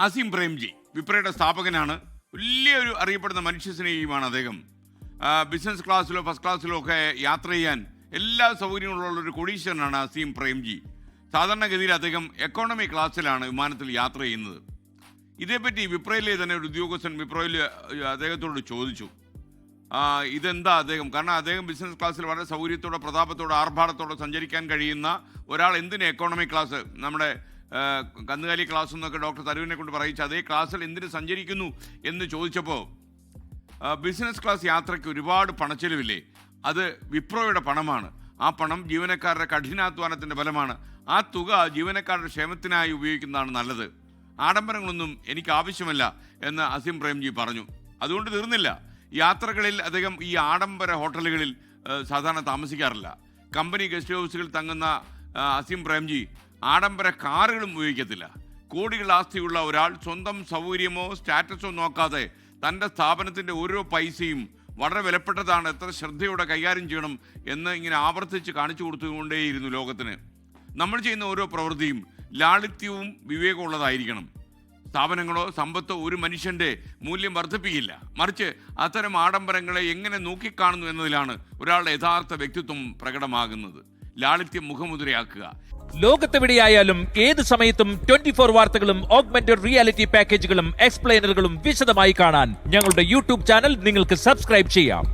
അസീം പ്രേംജി വിപ്രയുടെ സ്ഥാപകനാണ്. വലിയൊരു അറിയപ്പെടുന്ന മനുഷ്യസ്നേഹിയുമാണ് അദ്ദേഹം. ബിസിനസ് ക്ലാസ്സിലോ ഫസ്റ്റ് ക്ലാസ്സിലോ ഒക്കെ യാത്ര ചെയ്യാൻ എല്ലാ സൗകര്യങ്ങളുള്ള ഒരു കൊടീശ്വരനാണ് അസീം പ്രേംജി. സാധാരണഗതിയിൽ അദ്ദേഹം എക്കോണമി ക്ലാസ്സിലാണ് വിമാനത്തിൽ യാത്ര ചെയ്യുന്നത്. ഇതേപ്പറ്റി വിപ്രയിലെ തന്നെ ഒരു ഉദ്യോഗസ്ഥൻ വിപ്രയിൽ അദ്ദേഹത്തോട് ചോദിച്ചു. ഇതെന്താ അദ്ദേഹം? കാരണം അദ്ദേഹം ബിസിനസ് ക്ലാസ്സിൽ വളരെ സൗകര്യത്തോടെ പ്രതാപത്തോടെ ആർഭാടത്തോടെ സഞ്ചരിക്കാൻ കഴിയുന്ന ഒരാൾ എന്തിന് എക്കോണമി ക്ലാസ് നമ്മുടെ കന്നുകാലി ക്ലാസ് എന്നൊക്കെ ഡോക്ടർ തരുവിനെ കൊണ്ട് പറയിച്ച അതേ ക്ലാസ്സിൽ എന്തിനു സഞ്ചരിക്കുന്നു എന്ന് ചോദിച്ചപ്പോൾ ബിസിനസ് ക്ലാസ് യാത്രയ്ക്ക് ഒരുപാട് പണച്ചെലവില്ലേ? അത് വിപ്രോയുടെ പണമാണ്. ആ പണം ജീവനക്കാരുടെ കഠിനാധ്വാനത്തിന്റെ ഫലമാണ്. ആ തുക ജീവനക്കാരുടെ ക്ഷേമത്തിനായി ഉപയോഗിക്കുന്നതാണ് നല്ലത്. ആഡംബരങ്ങളൊന്നും എനിക്ക് ആവശ്യമല്ല എന്ന് അസിം പ്രേംജി പറഞ്ഞു. അതുകൊണ്ട് തീർന്നില്ല. യാത്രകളിൽ അദ്ദേഹം ഈ ആഡംബര ഹോട്ടലുകളിൽ സാധാരണ താമസിക്കാറില്ല. കമ്പനി ഗസ്റ്റ് ഹൗസുകളിൽ തങ്ങുന്ന അസീം പ്രേംജി ആഡംബര കാറുകളും ഉപയോഗിക്കത്തില്ല. കോടികൾ ആസ്തിയുള്ള ഒരാൾ സ്വന്തം സൗകര്യമോ സ്റ്റാറ്റസോ നോക്കാതെ തന്റെ സ്ഥാപനത്തിന്റെ ഓരോ പൈസയും വളരെ വിലപ്പെട്ടതാണ് എത്ര ശ്രദ്ധയോടെ കൈകാര്യം ചെയ്യണം എന്ന് ഇങ്ങനെ ആവർത്തിച്ച് കാണിച്ചു കൊടുത്തുകൊണ്ടേയിരുന്നു ലോകത്തിന്. നമ്മൾ ചെയ്യുന്ന ഓരോ പ്രവൃത്തിയും ലാളിത്യവും വിവേകമുള്ളതായിരിക്കണം സ്ഥാപനങ്ങളോ സമ്പത്തോ ഒരു മനുഷ്യന്റെ മൂല്യം വർദ്ധിപ്പിക്കില്ല. മറിച്ച് അത്തരം ആഡംബരങ്ങളെ എങ്ങനെ നോക്കിക്കാണുന്നു എന്നതിലാണ് ഒരാളുടെ യഥാർത്ഥ വ്യക്തിത്വം പ്രകടമാകുന്നത്. ലാളിത്യം മുഖമുദ്രയാക്കുക. ലോകത്തെവിടെയായാലും ഏത് സമയത്തും ട്വന്റി ഫോർ വാർത്തകളും ഓഗ്മെന്റഡ് റിയാലിറ്റി പാക്കേജുകളും എക്സ്പ്ലെയിനറുകളും വിശദമായി കാണാൻ ഞങ്ങളുടെ യൂട്യൂബ് ചാനൽ നിങ്ങൾക്ക് സബ്സ്ക്രൈബ് ചെയ്യാം.